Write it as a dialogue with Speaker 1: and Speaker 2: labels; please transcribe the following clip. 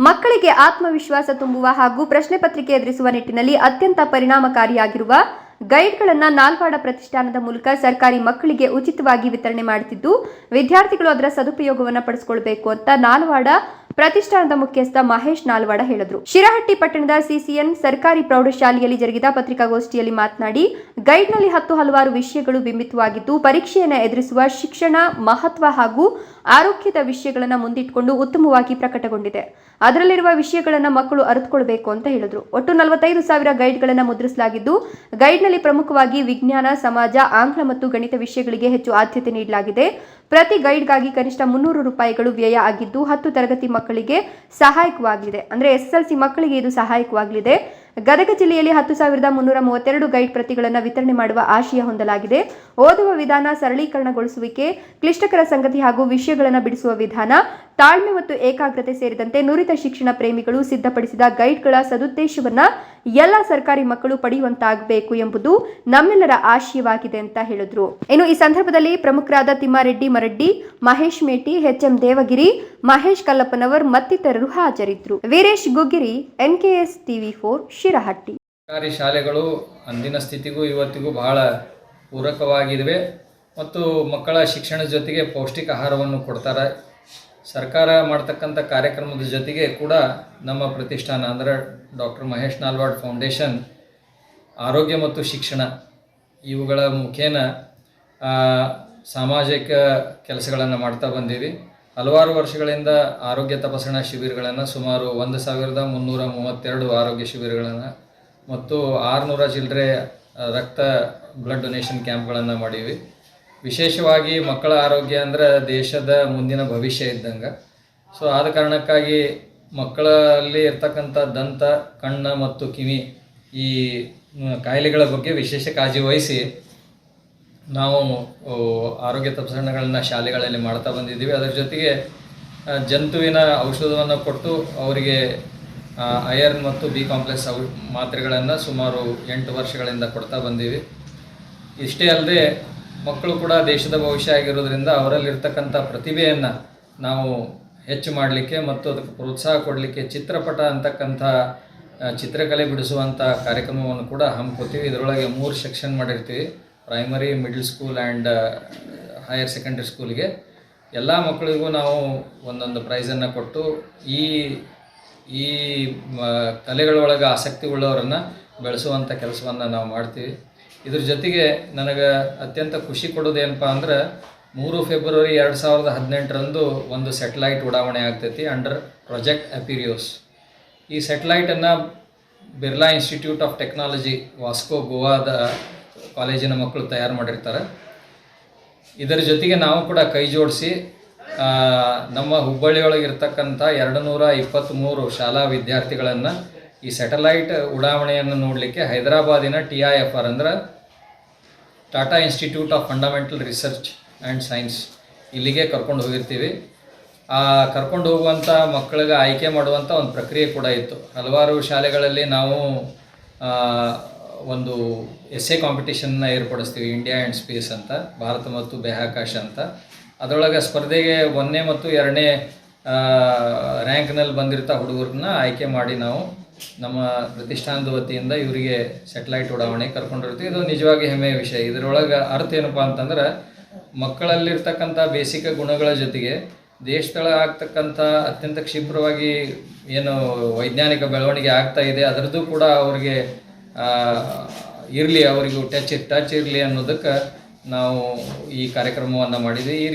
Speaker 1: ಮಕ್ಕಳಿಗೆ ಆತ್ಮವಿಶ್ವಾಸ ತುಂಬುವ ಹಾಗೂ ಪ್ರಶ್ನೆ ಪತ್ರಿಕೆ ಎದುರಿಸುವ ನಿಟ್ಟಿನಲ್ಲಿ ಅತ್ಯಂತ ಪರಿಣಾಮಕಾರಿಯಾಗಿರುವ ಗೈಡ್ಗಳನ್ನು ನಾಲ್ವಾಡ ಪ್ರತಿಷ್ಠಾನದ ಮೂಲಕ ಸರ್ಕಾರಿ ಮಕ್ಕಳಿಗೆ ಉಚಿತವಾಗಿ ವಿತರಣೆ ಮಾಡುತ್ತಿದ್ದು, ವಿದ್ಯಾರ್ಥಿಗಳು ಅದರ ಸದುಪಯೋಗವನ್ನು ಪಡಿಸಿಕೊಳ್ಬೇಕು ಅಂತ ನಾಲ್ವಾಡ ಪ್ರತಿಷ್ಠಾನದ ಮುಖ್ಯಸ್ಥ ಮಹೇಶ್ ನಾಲ್ವಾಡ ಹೇಳಿದರು. ಶಿರಹಟ್ಟಿ ಪಟ್ಟಣದ ಸಿಸಿಎನ್ ಸರ್ಕಾರಿ ಪ್ರೌಢಶಾಲೆಯಲ್ಲಿ ಜರುಗಿದ ಪತ್ರಿಕಾಗೋಷ್ಠಿಯಲ್ಲಿ ಮಾತನಾಡಿ, ಗೈಡ್ನಲ್ಲಿ ಹತ್ತು ಹಲವಾರು ವಿಷಯಗಳು ಬಿಂಬಿತವಾಗಿದ್ದು, ಪರೀಕ್ಷೆಯನ್ನು ಎದುರಿಸುವ ಶಿಕ್ಷಣ ಮಹತ್ವ ಹಾಗೂ ಆರೋಗ್ಯದ ವಿಷಯಗಳನ್ನು ಮುಂದಿಟ್ಟುಕೊಂಡು ಉತ್ತಮವಾಗಿ ಪ್ರಕಟಗೊಂಡಿದೆ. ಅದರಲ್ಲಿರುವ ವಿಷಯಗಳನ್ನು ಮಕ್ಕಳು ಅರಿತುಕೊಳ್ಬೇಕು ಅಂತ ಹೇಳಿದರು. ಒಟ್ಟು ನಲವತ್ತೈದು ಸಾವಿರ ಗೈಡ್ಗಳನ್ನು ಮುದ್ರಿಸಲಾಗಿದ್ದು, ಗೈಡ್ನಲ್ಲಿ ಪ್ರಮುಖವಾಗಿ ವಿಜ್ಞಾನ, ಸಮಾಜ, ಆಂಗ್ಲ ಮತ್ತು ಗಣಿತ ವಿಷಯಗಳಿಗೆ ಹೆಚ್ಚು ಆದ್ಯತೆ ನೀಡಲಾಗಿದೆ. ಪ್ರತಿ ಗೈಡ್ಗಾಗಿ ಕನಿಷ್ಠ ಮುನ್ನೂರು ರೂಪಾಯಿಗಳು ವ್ಯಯ ಆಗಿದ್ದು ಹತ್ತು ತರಗತಿ ಮಕ್ಕಳಿಗೆ ಸಹಾಯಕವಾಗಲಿದೆ ಅಂದರೆ ಎಸ್ ಎಲ್ ಸಿ ಮಕ್ಕಳಿಗೆ ಇದು ಸಹಾಯಕವಾಗಲಿದೆ. ಗದಗ ಜಿಲ್ಲೆಯಲ್ಲಿ ಹತ್ತು ಸಾವಿರದ ಮುನ್ನೂರ ಮೂವತ್ತೆರಡು ಗೈಡ್ ಪ್ರತಿಗಳನ್ನು ವಿತರಣೆ ಮಾಡುವ ಆಶಯ ಹೊಂದಲಾಗಿದೆ. ಓದುವ ವಿಧಾನ ಸರಳೀಕರಣಗೊಳಿಸುವಿಕೆ, ಕ್ಲಿಷ್ಟಕರ ಸಂಗತಿ ಹಾಗೂ ವಿಷಯಗಳನ್ನು ಬಿಡಿಸುವ ವಿಧಾನ, ತಾಳ್ಮೆ ಮತ್ತು ಏಕಾಗ್ರತೆ ಸೇರಿದಂತೆ ನುರಿತ ಶಿಕ್ಷಣ ಪ್ರೇಮಿಗಳು ಸಿದ್ಧಪಡಿಸಿದ ಗೈಡ್ಗಳ ಸದುದ್ದೇಶವನ್ನ ಎಲ್ಲ ಸರ್ಕಾರಿ ಮಕ್ಕಳು ಪಡೆಯುವಂತಾಗಬೇಕು ಎಂಬುದು ನಮ್ಮೆಲ್ಲರ ಆಶಯವಾಗಿದೆ ಅಂತ ಹೇಳಿದ್ರು. ಇನ್ನು ಈ ಸಂದರ್ಭದಲ್ಲಿ ಪ್ರಮುಖರಾದ ತಿಮ್ಮಾರೆಡ್ಡಿ, ಮರಡ್ಡಿ, ಮಹೇಶ್ ಮೇಟಿ ಎಚ್ ಎಂ ದೇವಗಿರಿ, ಮಹೇಶ್ ಕಲ್ಲಪ್ಪನವರ್ ಮತ್ತಿತರರು ಹಾಜರಿದ್ದರು Veeresh Guggiri, NKS TV four, Shirahatti.
Speaker 2: ಸರ್ಕಾರಿ ಶಾಲೆಗಳು ಅಂದಿನ ಸ್ಥಿತಿಗೂ ಇವತ್ತಿಗೂ ಬಹಳ ಪೂರಕವಾಗಿವೆ ಮತ್ತು ಮಕ್ಕಳ ಶಿಕ್ಷಣ ಜೊತೆಗೆ ಪೌಷ್ಟಿಕ ಆಹಾರವನ್ನು ಕೊಡ್ತಾರೆ. ಸರ್ಕಾರ ಮಾಡ್ತಕ್ಕಂಥ ಕಾರ್ಯಕ್ರಮದ ಜೊತೆಗೆ ಕೂಡ ನಮ್ಮ ಪ್ರತಿಷ್ಠಾನ ಅಂದರೆ ಡಾಕ್ಟರ್ ಮಹೇಶ್ ನಾಲ್ವಾಡ್ ಫೌಂಡೇಶನ್, ಆರೋಗ್ಯ ಮತ್ತು ಶಿಕ್ಷಣ, ಇವುಗಳ ಮುಖೇನ ಸಾಮಾಜಿಕ ಕೆಲಸಗಳನ್ನು ಮಾಡ್ತಾ ಬಂದೀವಿ. ಹಲವಾರು ವರ್ಷಗಳಿಂದ ಆರೋಗ್ಯ ತಪಾಸಣಾ ಶಿಬಿರಗಳನ್ನು ಸುಮಾರು ಒಂದು ಸಾವಿರದ ಮುನ್ನೂರ ಮೂವತ್ತೆರಡು ಆರೋಗ್ಯ ಶಿಬಿರಗಳನ್ನು ಮತ್ತು ಆರುನೂರ ಚಿಲ್ಲರೆ ರಕ್ತ ಬ್ಲಡ್ ಡೊನೇಷನ್ ಕ್ಯಾಂಪ್ಗಳನ್ನು ಮಾಡೀವಿ. ವಿಶೇಷವಾಗಿ ಮಕ್ಕಳ ಆರೋಗ್ಯ ಅಂದ್ರೆ ದೇಶದ ಮುಂದಿನ ಭವಿಷ್ಯ ಇದ್ದಂಗೆ. ಸೊ ಆದ ಕಾರಣಕ್ಕಾಗಿ ಮಕ್ಕಳಲ್ಲಿ ಇರ್ತಕ್ಕಂಥ ದಂತ, ಕಣ್ಣು ಮತ್ತು ಕಿವಿ ಈ ಕಾಯಿಲೆಗಳ ಬಗ್ಗೆ ವಿಶೇಷ ಕಾಳಜಿ ವಹಿಸಿ ನಾವು ಆರೋಗ್ಯ ತಪಾಸಣೆಗಳನ್ನು ಶಾಲೆಗಳಲ್ಲಿ ಮಾಡ್ತಾ ಬಂದಿದ್ದೀವಿ. ಅದರ ಜೊತೆಗೆ ಜಂತುವಿನ ಔಷಧವನ್ನು ಕೊಟ್ಟು ಅವರಿಗೆ ಐರನ್ ಮತ್ತು ಬಿ ಕಾಂಪ್ಲೆಕ್ಸ್ ಔ, ಮಾತ್ರೆಗಳನ್ನು ಸುಮಾರು ಎಂಟು ವರ್ಷಗಳಿಂದ ಕೊಡ್ತಾ ಬಂದೀವಿ. ಇಷ್ಟೇ ಅಲ್ಲದೆ ಮಕ್ಕಳು ಕೂಡ ದೇಶದ ಭವಿಷ್ಯ ಆಗಿರೋದ್ರಿಂದ ಅವರಲ್ಲಿರ್ತಕ್ಕಂಥ ಪ್ರತಿಭೆಯನ್ನು ನಾವು ಹೆಚ್ಚು ಮಾಡಲಿಕ್ಕೆ ಮತ್ತು ಅದಕ್ಕೆ ಪ್ರೋತ್ಸಾಹ ಕೊಡಲಿಕ್ಕೆ ಚಿತ್ರಪಟ ಅಂತಕ್ಕಂಥ ಚಿತ್ರಕಲೆ ಬಿಡಿಸುವಂಥ ಕಾರ್ಯಕ್ರಮವನ್ನು ಕೂಡ ಹಮ್ಮಿಕೋತೀವಿ ಇದರೊಳಗೆ ಮೂರು ಸೆಕ್ಷನ್ ಮಾಡಿರ್ತೀವಿ. Primary middle school and higher secondary ಸ್ಕೂಲಿಗೆ ಎಲ್ಲ ಮಕ್ಕಳಿಗೂ ನಾವು ಒಂದೊಂದು ಪ್ರೈಸನ್ನು ಕೊಟ್ಟು ಈ ಈ ಕಲೆಗಳೊಳಗೆ ಆಸಕ್ತಿ ಉಳ್ಳವರನ್ನು ಬೆಳೆಸುವಂಥ ಕೆಲಸವನ್ನು ನಾವು ಮಾಡ್ತೀವಿ. ಇದ್ರ ಜೊತೆಗೆ ನನಗೆ ಅತ್ಯಂತ ಖುಷಿ ಕೊಡೋದೇನಪ್ಪ ಅಂದ್ರೆ ಮೂರು ಫೆಬ್ರವರಿ ಎರಡು ಸಾವಿರದ ಹದಿನೆಂಟರಂದು ಒಂದು ಸೆಟಲೈಟ್ ಉಡಾವಣೆ ಆಗ್ತೈತಿ ಅಂಡರ್ ಪ್ರಾಜೆಕ್ಟ್ ಅಪಿರಿಯೋಸ್ ಈ ಸೆಟಲೈಟನ್ನು Birla institute of technology Vasco ಗೋವಾದ ಕಾಲೇಜಿನ ಮಕ್ಕಳು ತಯಾರು ಮಾಡಿರ್ತಾರೆ. ಇದರ ಜೊತೆಗೆ ನಾವು ಕೂಡ ಕೈ ಜೋಡಿಸಿ ನಮ್ಮ ಹುಬ್ಬಳ್ಳಿಯೊಳಗಿರ್ತಕ್ಕಂಥ ಎರಡು ನೂರ ಇಪ್ಪತ್ತ್ಮೂರು ಶಾಲಾ ವಿದ್ಯಾರ್ಥಿಗಳನ್ನು ಈ ಸ್ಯಾಟಲೈಟ್ ಉಡಾವಣೆಯನ್ನು ನೋಡಲಿಕ್ಕೆ ಹೈದರಾಬಾದಿನ ಟಿ ಐ ಎಫ್ ಆರ್ ಅಂದ್ರೆ Tata institute of fundamental research and science ಇಲ್ಲಿಗೆ ಕರ್ಕೊಂಡು ಹೋಗಿರ್ತೀವಿ. ಆ ಕರ್ಕೊಂಡು ಹೋಗುವಂಥ ಮಕ್ಕಳಿಗೆ ಆಯ್ಕೆ ಮಾಡುವಂಥ ಒಂದು ಪ್ರಕ್ರಿಯೆ ಕೂಡ ಇತ್ತು. ಹಲವಾರು ಶಾಲೆಗಳಲ್ಲಿ ನಾವು ಒಂದು ಎಸ್ ಎ ಕಾಂಪಿಟೇಷನ್ನ ಏರ್ಪಡಿಸ್ತೀವಿ ಇಂಡಿಯಾ ಆ್ಯಂಡ್ ಸ್ಪೇಸ್ ಅಂತ, ಭಾರತ ಮತ್ತು ಬಾಹ್ಯಾಕಾಶ ಅಂತ. ಅದರೊಳಗೆ ಸ್ಪರ್ಧೆಗೆ ಒಂದನೇ ಮತ್ತು ಎರಡನೇ ರ್ಯಾಂಕ್ನಲ್ಲಿ ಬಂದಿರ್ತಾ ಹುಡುಗರನ್ನ ಆಯ್ಕೆ ಮಾಡಿ ನಾವು ನಮ್ಮ ಪ್ರತಿಷ್ಠಾನದ ವತಿಯಿಂದ ಇವರಿಗೆ ಸೆಟಲೈಟ್ ಉಡಾವಣೆ ಕರ್ಕೊಂಡಿರ್ತೀವಿ. ಇದು ನಿಜವಾಗಿ ಹೆಮ್ಮೆಯ ವಿಷಯ. ಇದರೊಳಗೆ ಅರ್ಥ ಏನಪ್ಪ ಅಂತಂದ್ರೆ, ಮಕ್ಕಳಲ್ಲಿರ್ತಕ್ಕಂಥ ಬೇಸಿಕ ಗುಣಗಳ ಜೊತೆಗೆ ದೇಶದೊಳಗೆ ಆಗ್ತಕ್ಕಂಥ ಅತ್ಯಂತ ಕ್ಷಿಪ್ರವಾಗಿ ಏನು ವೈಜ್ಞಾನಿಕ ಬೆಳವಣಿಗೆ ಆಗ್ತಾ ಇದೆ, ಅದರದ್ದು ಕೂಡ ಅವ್ರಿಗೆ ಇರಲಿ, ಅವರಿಗೂ ಟಚ್ ಟಚ್ ಇರಲಿ ಅನ್ನೋದಕ್ಕೆ ನಾವು ಈ ಕಾರ್ಯಕ್ರಮವನ್ನು ಮಾಡಿದ್ವಿ. ಈ